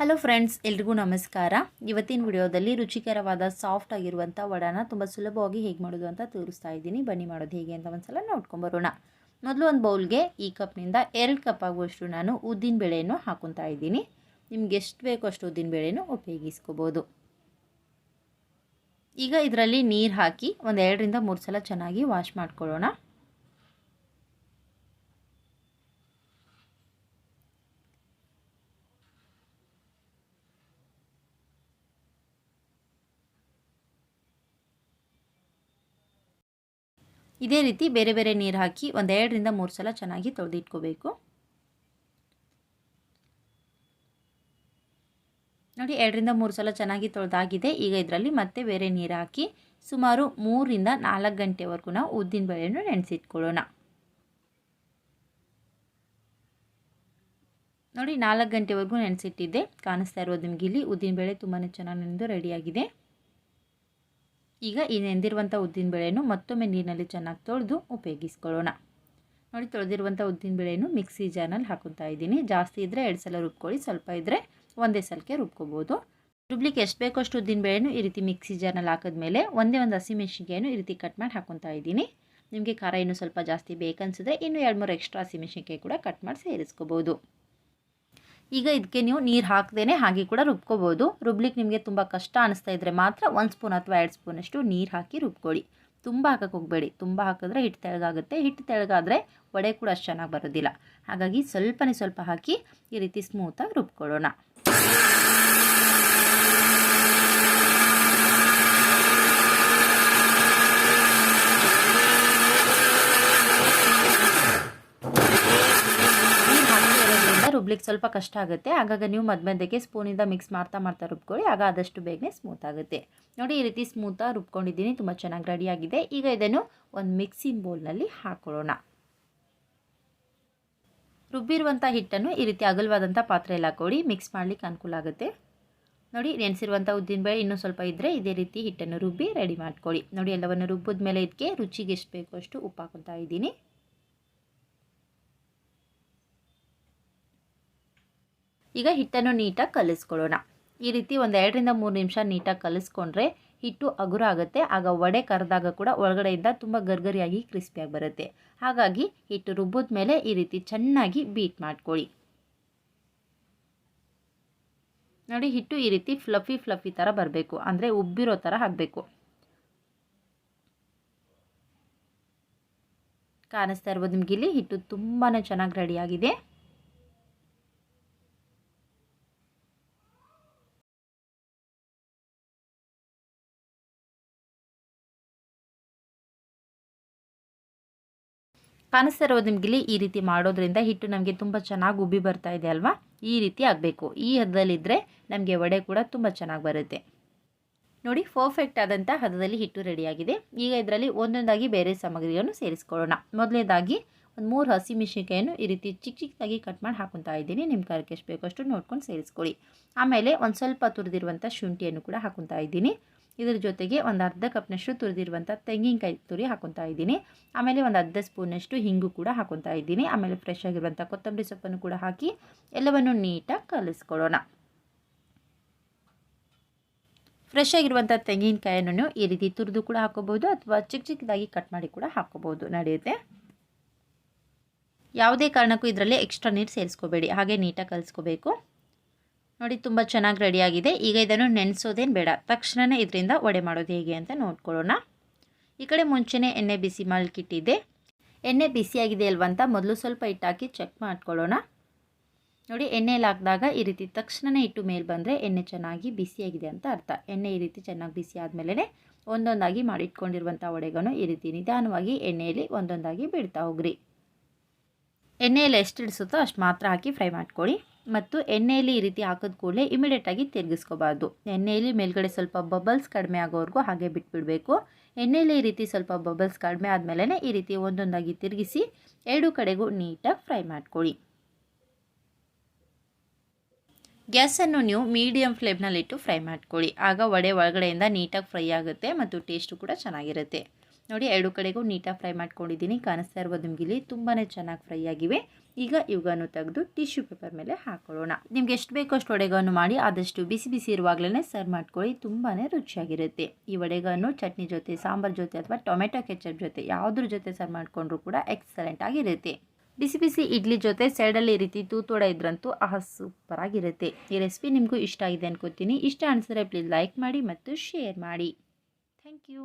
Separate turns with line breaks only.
Hello friends ಎಲ್ರಿಗೂ ನಮಸ್ಕಾರ. ಇವತ್ತಿನ ವಿಡಿಯೋದಲ್ಲಿ ರುಚಿಕರವಾದ ಸಾಫ್ಟ್ ಆಗಿರುವಂಥ ವಡಾನ ತುಂಬ ಸುಲಭವಾಗಿ ಹೇಗೆ ಮಾಡೋದು ಅಂತ ತೋರಿಸ್ತಾ ಇದ್ದೀನಿ. ಬನ್ನಿ ಮಾಡೋದು ಹೇಗೆ ಅಂತ ಒಂದ್ಸಲ ನೋಡ್ಕೊಂಬರೋಣ ಮೊದಲು ಒಂದು ಬೌಲ್ಗೆ ಈ ಕಪ್ನಿಂದ ಎರಡು ಕಪ್ ಆಗುವಷ್ಟು ನಾನು ಉದ್ದಿನ ಬೇಳೆಯನ್ನು ಹಾಕೊತಾ ಇದ್ದೀನಿ. ನಿಮ್ಗೆ ಎಷ್ಟು ಬೇಕೋ ಅಷ್ಟು ಉದ್ದಿನ ಬೇಳೆನೂ ಉಪಯೋಗಿಸ್ಕೋಬೋದು. ಈಗ ಇದರಲ್ಲಿ ನೀರು ಹಾಕಿ ಒಂದು ಎರಡರಿಂದ ಮೂರು ಸಲ ಚೆನ್ನಾಗಿ ವಾಶ್ ಮಾಡ್ಕೊಳ್ಳೋಣ. ಇದೇ ರೀತಿ ಬೇರೆ ಬೇರೆ ನೀರು ಹಾಕಿ ಒಂದೆರಡರಿಂದ ಮೂರು ಸಲ ಚೆನ್ನಾಗಿ ತೊಳೆದಿಟ್ಕೋಬೇಕು. ನೋಡಿ, ಎರಡರಿಂದ ಮೂರು ಸಲ ಚೆನ್ನಾಗಿ ತೊಳೆದಾಗಿದೆ. ಈಗ ಇದರಲ್ಲಿ ಮತ್ತೆ ಬೇರೆ ನೀರು ಹಾಕಿ ಸುಮಾರು ಮೂರಿಂದ ನಾಲ್ಕು ಗಂಟೆವರೆಗೂ ನಾವು ಉದ್ದಿನ ಬೇಳೆಯನ್ನು ನೆನೆಸಿಟ್ಕೊಳ್ಳೋಣ. ನೋಡಿ, ನಾಲ್ಕು ಗಂಟೆವರೆಗೂ ನೆನೆಸಿಟ್ಟಿದ್ದೆ. ಕಾಣಿಸ್ತಾ ಇರೋದು ನಿಮಗೆ ಇಲ್ಲಿ. ಉದ್ದಿನಬೇಳೆ ತುಂಬಾ ಚೆನ್ನಾಗಿ ನೆನೆದು ರೆಡಿಯಾಗಿದೆ ಈಗ ಈ ನೆಂದಿರುವಂಥ ಉದ್ದಿನಬೇಳೆಯನ್ನು ಮತ್ತೊಮ್ಮೆ ನೀರಿನಲ್ಲಿ ಚೆನ್ನಾಗಿ ತೊಳೆದು ಉಪಯೋಗಿಸ್ಕೊಳ್ಳೋಣ. ನೋಡಿ, ತೊಳೆದಿರುವಂಥ ಉದ್ದಿನಬೇಳೆಯನ್ನು ಮಿಕ್ಸಿ ಜಾರ್ನಲ್ಲಿ ಹಾಕೊತಾ ಇದ್ದೀನಿ. ಜಾಸ್ತಿ ಇದ್ದರೆ ಎರಡು ಸಲ ರುಬ್ಕೊಳ್ಳಿ, ಸ್ವಲ್ಪ ಇದ್ದರೆ ಒಂದೇ ಸಲಕ್ಕೆ ರುಬ್ಕೋಬೋದು. ರುಬ್ಲಿಕ್ಕೆ ಎಷ್ಟು ಬೇಕೋ ಅಷ್ಟು ಉದ್ದಿನಬೇಳೆನು ಈ ರೀತಿ ಮಿಕ್ಸಿ ಜಾರ್ನಲ್ಲಿ ಹಾಕಿದ್ಮೇಲೆ ಒಂದೇ ಒಂದು ಹಸಿಮೆಣ್ಸಿನ್ಕಾಯನ್ನು ಈ ರೀತಿ ಕಟ್ ಮಾಡಿ ಹಾಕೊತಾ ಇದ್ದೀನಿ. ನಿಮಗೆ ಖಾರ ಇನ್ನೂ ಸ್ವಲ್ಪ ಜಾಸ್ತಿ ಬೇಕನ್ಸಿದ್ರೆ ಇನ್ನೂ ಎರಡು ಮೂರು ಎಕ್ಸ್ಟ್ರಾ ಹಸಿಮೆಣ್ಸಿನ್ಕಾಯಿ ಕೂಡ ಕಟ್ ಮಾಡಿ ಸೇರಿಸ್ಕೋಬೋದು. ಈಗ ಇದಕ್ಕೆ ನೀವು ನೀರು ಹಾಕ್ದೇ ಹಾಗೆ ಕೂಡ ರುಬ್ಕೋಬೋದು. ರುಬ್ಲಿಕ್ಕೆ ನಿಮಗೆ ತುಂಬ ಕಷ್ಟ ಅನಿಸ್ತಾ ಇದ್ದರೆ ಮಾತ್ರ ಒಂದು ಸ್ಪೂನ್ ಅಥವಾ ಎರಡು ಸ್ಪೂನಷ್ಟು ನೀರು ಹಾಕಿ ರುಬ್ಕೊಳ್ಳಿ. ತುಂಬ ಹಾಕಕ್ಕೆ ಹೋಗಬೇಡಿ. ತುಂಬ ಹಾಕಿದ್ರೆ ಹಿಟ್ಟು ತೆಳಗಾಗುತ್ತೆ ಹಿಟ್ಟು ತೆಳಗಾದರೆ ವಡೆ ಕೂಡ ಅಷ್ಟು ಚೆನ್ನಾಗಿ ಬರೋದಿಲ್ಲ. ಹಾಗಾಗಿ ಸ್ವಲ್ಪನೇ ಸ್ವಲ್ಪ ಹಾಕಿ ಈ ರೀತಿ ಸ್ಮೂತಾಗಿ ರುಬ್ಕೊಳ್ಳೋಣ. ರುಬ್ಲಿಕ್ಕೆ ಸ್ವಲ್ಪ ಕಷ್ಟ ಆಗುತ್ತೆ. ಆಗಾಗ ನೀವು ಮಧ್ಯ ಸ್ಪೂನಿಂದ ಮಿಕ್ಸ್ ಮಾಡ್ತಾ ಮಾಡ್ತಾ ರುಬ್ಕೊಳ್ಳಿ. ಆಗ ಆದಷ್ಟು ಬೇಗನೆ ಸ್ಮೂತ್ ಆಗುತ್ತೆ. ನೋಡಿ ಈ ರೀತಿ ಸ್ಮೂತಾಗಿ ರುಬ್ಕೊಂಡಿದ್ದೀನಿ. ತುಂಬ ಚೆನ್ನಾಗಿ ರೆಡಿಯಾಗಿದೆ ಈಗ ಇದನ್ನು ಒಂದು ಮಿಕ್ಸಿಂಗ್ ಬೌಲ್ನಲ್ಲಿ ಹಾಕೊಳ್ಳೋಣ. ರುಬ್ಬಿರುವಂಥ ಹಿಟ್ಟನ್ನು ಈ ರೀತಿ ಅಗಲವಾದಂಥ ಪಾತ್ರೆಯಲ್ಲಿ ಹಾಕೊಳ್ಳಿ. ಮಿಕ್ಸ್ ಮಾಡಲಿಕ್ಕೆ ಅನುಕೂಲ ಆಗುತ್ತೆ. ನೋಡಿ ನೆನೆಸಿರುವಂಥ ಉದ್ದಿನಬೇಳೆ ಇನ್ನೂ ಸ್ವಲ್ಪ ಇದ್ದರೆ ಇದೇ ರೀತಿ ಹಿಟ್ಟನ್ನು ರುಬ್ಬಿ ರೆಡಿ ಮಾಡ್ಕೊಳ್ಳಿ. ನೋಡಿ ಎಲ್ಲವನ್ನು ರುಬ್ಬಿದ ಮೇಲೆ ಇದಕ್ಕೆ ರುಚಿಗೆ ಎಷ್ಟು ಬೇಕೋ ಅಷ್ಟು ಉಪ್ಪು ಹಾಕೊತಾ ಇದ್ದೀನಿ. ಈಗ ಹಿಟ್ಟನ್ನು ನೀಟಾಗಿ ಕಲಿಸ್ಕೊಳ್ಳೋಣ. ಈ ರೀತಿ ಒಂದು ಎರಡರಿಂದ ಮೂರು ನಿಮಿಷ ನೀಟಾಗಿ ಕಲಿಸ್ಕೊಂಡ್ರೆ ಹಿಟ್ಟು ಹಗುರ ಆಗುತ್ತೆ. ಆಗ ವಡೆ ಕರೆದಾಗ ಕೂಡ ಒಳಗಡೆಯಿಂದ ತುಂಬ ಗರ್ಗರಿಯಾಗಿ ಕ್ರಿಸ್ಪಿಯಾಗಿ ಬರುತ್ತೆ. ಹಾಗಾಗಿ ಹಿಟ್ಟು ರುಬ್ಬಿದ ಮೇಲೆ ಈ ರೀತಿ ಚೆನ್ನಾಗಿ ಬೀಟ್ ಮಾಡ್ಕೊಳ್ಳಿ. ನೋಡಿ, ಹಿಟ್ಟು ಈ ರೀತಿ ಫ್ಲಫಿ ಫ್ಲಫಿ ಥರ ಬರಬೇಕು. ಅಂದರೆ ಉಬ್ಬಿರೋ ಥರ ಆಗಬೇಕು ಕಾಣಿಸ್ತಾ ಇರ್ಬೋದು ನಿಮಗಿಲ್ಲಿ ಹಿಟ್ಟು ತುಂಬಾ ಚೆನ್ನಾಗಿ ರೆಡಿಯಾಗಿದೆ ಕಾಣಿಸ್ತಾ ಇರೋದು ನಿಮಗಿಲ್ಲಿ ಈ ರೀತಿ ಮಾಡೋದ್ರಿಂದ ಹಿಟ್ಟು ನಮಗೆ ತುಂಬ ಚೆನ್ನಾಗಿ ಉಬ್ಬಿ ಬರ್ತಾ ಇದೆ ಅಲ್ವಾ? ಈ ರೀತಿ ಆಗಬೇಕು. ಈ ಹದದಲ್ಲಿದ್ದರೆ ನಮಗೆ ವಡೆ ಕೂಡ ತುಂಬ ಚೆನ್ನಾಗಿ ಬರುತ್ತೆ. ನೋಡಿ ಪರ್ಫೆಕ್ಟ್ ಆದಂಥ ಹದದಲ್ಲಿ ಹಿಟ್ಟು ರೆಡಿಯಾಗಿದೆ ಈಗ ಇದರಲ್ಲಿ ಒಂದೊಂದಾಗಿ ಬೇರೆ ಸಾಮಗ್ರಿಗಳನ್ನು ಸೇರಿಸ್ಕೊಳ್ಳೋಣ. ಮೊದಲನೇದಾಗಿ ಒಂದು ಮೂರು ಹಸಿ ಈ ರೀತಿ ಚಿಕ್ಕ ಚಿಕ್ಕದಾಗಿ ಕಟ್ ಮಾಡಿ ಹಾಕೊತಾ ಇದ್ದೀನಿ. ನಿಮ್ಮ ಖಾರಕ್ಕೆ ಎಷ್ಟು ಬೇಕಷ್ಟು ನೋಡ್ಕೊಂಡು ಸೇರಿಸ್ಕೊಳ್ಳಿ. ಆಮೇಲೆ ಒಂದು ಸ್ವಲ್ಪ ತುರಿದಿರುವಂಥ ಶುಂಠಿಯನ್ನು ಕೂಡ ಹಾಕೊತಾ ಇದ್ದೀನಿ. ಇದ್ರ ಜೊತೆಗೆ ಒಂದು ಅರ್ಧ ಕಪ್ನಷ್ಟು ತುರಿದಿರುವಂಥ ತೆಂಗಿನಕಾಯಿ ತುರಿ ಹಾಕೊತಾ ಇದ್ದೀನಿ. ಆಮೇಲೆ ಒಂದು ಅರ್ಧ ಸ್ಪೂನಷ್ಟು ಹಿಂಗು ಕೂಡ ಹಾಕೊತಾ ಇದ್ದೀನಿ. ಆಮೇಲೆ ಫ್ರೆಶ್ ಆಗಿರುವಂಥ ಕೊತ್ತಂಬರಿ ಸೊಪ್ಪನ್ನು ಕೂಡ ಹಾಕಿ ಎಲ್ಲವನ್ನು ನೀಟಾಗಿ ಕಲಿಸ್ಕೊಡೋಣ. ಫ್ರೆಶ್ ಆಗಿರುವಂಥ ತೆಂಗಿನಕಾಯನ್ನು ಈ ರೀತಿ ತುರಿದು ಕೂಡ ಹಾಕೋಬೋದು ಅಥವಾ ಚಿಕ್ಕ ಚಿಕ್ಕದಾಗಿ ಕಟ್ ಮಾಡಿ ಕೂಡ ಹಾಕೋಬೋದು ನಡೆಯುತ್ತೆ. ಯಾವುದೇ ಕಾರಣಕ್ಕೂ ಇದರಲ್ಲಿ ಎಕ್ಸ್ಟ್ರಾ ನೀರು ಸೇರಿಸ್ಕೋಬೇಡಿ. ಹಾಗೆ ನೀಟಾಗಿ ಕಲಿಸ್ಕೋಬೇಕು. ನೋಡಿ, ತುಂಬ ಚೆನ್ನಾಗಿ ರೆಡಿಯಾಗಿದೆ ಈಗ ಇದನ್ನು ನೆನೆಸೋದೇನು ಬೇಡ. ತಕ್ಷಣವೇ ಇದರಿಂದ ವಡೆ ಮಾಡೋದು ಹೇಗೆ ಅಂತ ನೋಡ್ಕೊಳ್ಳೋಣ. ಈ ಕಡೆ ಮುಂಚೆನೇ ಎಣ್ಣೆ ಬಿಸಿ ಮಾಡಲಿಕ್ಕಿಟ್ಟಿದ್ದೆ ಎಣ್ಣೆ ಬಿಸಿಯಾಗಿದೆ ಅಲ್ವಂತ ಮೊದಲು ಸ್ವಲ್ಪ ಹಿಟ್ಟಾಕಿ ಚೆಕ್ ಮಾಡ್ಕೊಳ್ಳೋಣ. ನೋಡಿ, ಎಣ್ಣೆಯಲ್ಲಿ ಹಾಕಿದಾಗ ಈ ರೀತಿ ತಕ್ಷಣವೇ ಇಟ್ಟು ಮೇಲೆ ಬಂದರೆ ಎಣ್ಣೆ ಚೆನ್ನಾಗಿ ಬಿಸಿಯಾಗಿದೆ ಅಂತ ಅರ್ಥ. ಎಣ್ಣೆ ಈ ರೀತಿ ಚೆನ್ನಾಗಿ ಬಿಸಿ ಆದಮೇಲೆ ಒಂದೊಂದಾಗಿ ಮಾಡಿಟ್ಕೊಂಡಿರುವಂಥ ಒಡೆಗನು ಈ ರೀತಿ ನಿಧಾನವಾಗಿ ಎಣ್ಣೆಯಲ್ಲಿ ಒಂದೊಂದಾಗಿ ಬಿಡ್ತಾ ಹೋಗ್ರಿ. ಎಣ್ಣೆಯಲ್ಲಿ ಎಷ್ಟು ಇಡಿಸುತ್ತೋ ಅಷ್ಟು ಮಾತ್ರ ಹಾಕಿ ಫ್ರೈ ಮಾಡ್ಕೊಳ್ಳಿ. ಮತ್ತು ಎಣ್ಣೆಯಲ್ಲಿ ಈ ರೀತಿ ಹಾಕಿದ ಕೂಡಲೇ ಇಮಿಡಿಯೇಟಾಗಿ ತಿರುಗಿಸ್ಕೋಬಾರ್ದು. ಎಣ್ಣೆಯಲ್ಲಿ ಮೇಲ್ಗಡೆ ಸ್ವಲ್ಪ ಬಬಲ್ಸ್ ಕಡಿಮೆ ಆಗೋವರೆಗೂ ಹಾಗೆ ಬಿಟ್ಬಿಡಬೇಕು. ಎಣ್ಣೆಯಲ್ಲಿ ಈ ರೀತಿ ಸ್ವಲ್ಪ ಬಬಲ್ಸ್ ಕಡಿಮೆ ಆದಮೇಲೆ ಈ ರೀತಿ ಒಂದೊಂದಾಗಿ ತಿರುಗಿಸಿ ಎರಡು ಕಡೆಗೂ ನೀಟಾಗಿ ಫ್ರೈ ಮಾಡ್ಕೊಳ್ಳಿ. ಗ್ಯಾಸನ್ನು ನೀವು ಮೀಡಿಯಮ್ ಫ್ಲೇಮ್ನಲ್ಲಿಟ್ಟು ಫ್ರೈ ಮಾಡ್ಕೊಳ್ಳಿ. ಆಗ ವಡೆ ಒಳಗಡೆಯಿಂದ ನೀಟಾಗಿ ಫ್ರೈ ಆಗುತ್ತೆ ಮತ್ತು ಟೇಸ್ಟು ಕೂಡ ಚೆನ್ನಾಗಿರುತ್ತೆ. ನೋಡಿ, ಎರಡು ಕಡೆಗೂ ನೀಟಾಗಿ ಫ್ರೈ ಮಾಡ್ಕೊಂಡಿದ್ದೀನಿ. ಕಾಣಿಸ್ತಾ ಇರ್ಬೋದು ನಿಮಗೆ ಇಲ್ಲಿ. ತುಂಬಾ ಚೆನ್ನಾಗಿ ಫ್ರೈ ಆಗಿವೆ. ಈಗ ಇವುಗಳನ್ನು ತೆಗೆದು ಟಿಶ್ಯೂ ಪೇಪರ್ ಮೇಲೆ ಹಾಕೊಳ್ಳೋಣ. ನಿಮ್ಗೆ ಎಷ್ಟು ಬೇಕೋ ಅಷ್ಟು ವಡೆಗಳನ್ನು ಮಾಡಿ, ಆದಷ್ಟು ಬಿಸಿ ಬಿಸಿ ಇರುವಾಗಲೇ ಸರ್ವ್ ಮಾಡ್ಕೊಳ್ಳಿ. ತುಂಬಾ ರುಚಿಯಾಗಿರುತ್ತೆ. ಈ ವಡೆಗಳನ್ನು ಚಟ್ನಿ ಜೊತೆ, ಸಾಂಬಾರ್ ಜೊತೆ ಅಥವಾ ಟೊಮೆಟೊ ಕೆಚಪ್ ಜೊತೆ, ಯಾವುದ್ರ ಜೊತೆ ಸರ್ವ್ ಮಾಡಿಕೊಂಡ್ರೂ ಕೂಡ ಎಕ್ಸಲೆಂಟ್ ಆಗಿರುತ್ತೆ. ಬಿಸಿ ಬಿಸಿ ಇಡ್ಲಿ ಜೊತೆ ಸೈಡಲ್ಲಿ ಈ ರೀತಿ ತೂತೋಡ ಇದ್ರಂತೂ ಆಹಾ ಸೂಪರ್ ಆಗಿರುತ್ತೆ. ಈ ರೆಸಿಪಿ ನಿಮಗೂ ಇಷ್ಟ ಆಗಿದೆ ಅನ್ಕೋತೀನಿ. ಇಷ್ಟ ಅನಿಸಿದ್ರೆ ಪ್ಲೀಸ್ ಲೈಕ್ ಮಾಡಿ ಮತ್ತು ಶೇರ್ ಮಾಡಿ. Thank you